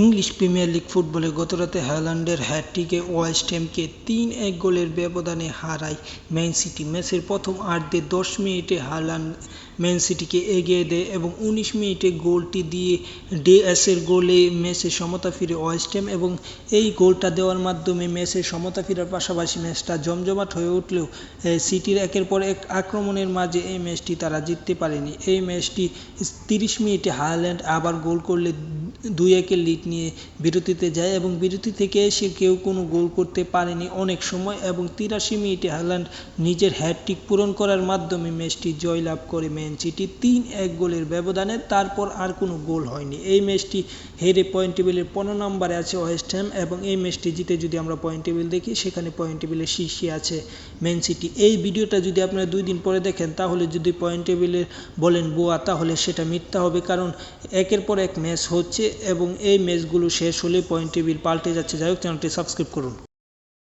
English premier league ফুটবলে গতরাতে হ্যালান্ডের West হ্যামকে তিন এক গোলের ব্যবধানে হারায় ম্যান সিটি। ম্যাচের প্রথম আর্ধে দশ মিনিটে হালান্ড ম্যান সিটিকে এগিয়ে দেয় এবং উনিশ মিনিটে গোলটি দিয়ে ডিএসের গোলে ম্যাচে সমতা ফিরে ওয়েস্ট হ্যাম এবং এই গোলটা দেওয়ার মাধ্যমে ম্যাচে সমতা ফেরার পাশাপাশি ম্যাচটা জমজমাট হয়ে উঠলেও সিটির একের পর এক আক্রমণের মাঝে এই ম্যাচটি তারা জিততে পারেনি। এই ম্যাচটি তিরিশ মিনিটে হারল্যান্ড আবার গোল করলে দুই একের লিড নিয়ে বিরতিতে যায় এবং বিরতি থেকে এসে কেউ কোনো গোল করতে পারেনি অনেক সময় এবং তিরাশি মিনিটে হারল্যান্ড নিজের হ্যাটট্রিক পূরণ করার মাধ্যমে ম্যাচটি জয়লাভ করে ম্যান সিটি। তিন এক গোলের ব্যবধানে তারপর আর কোনো গোল হয়নি। এই ম্যাচটি হেরে পয়েন্ট টেবিলের পনেরো নম্বরে আছে ওয়েস্ট হ্যাম এবং এই ম্যাচটি জিতে যদি আমরা পয়েন্ট টেবিল দেখি, সেখানে পয়েন্ট টেবিলের শীর্ষে আছে ম্যান সিটি। এই ভিডিওটা যদি আপনারা দুই দিন পরে দেখেন, তাহলে যদি পয়েন্ট টেবিলের বলেন বোয়া, তাহলে সেটা মিথ্যা হবে কারণ একের পর এক ম্যাচ হচ্ছে এবং এই ম্যাচগুলো শেষ হলে পয়েন্ট টেবিল পাল্টে যাচ্ছে। যাই হোক চ্যানেলটি সাবস্ক্রাইব করুন।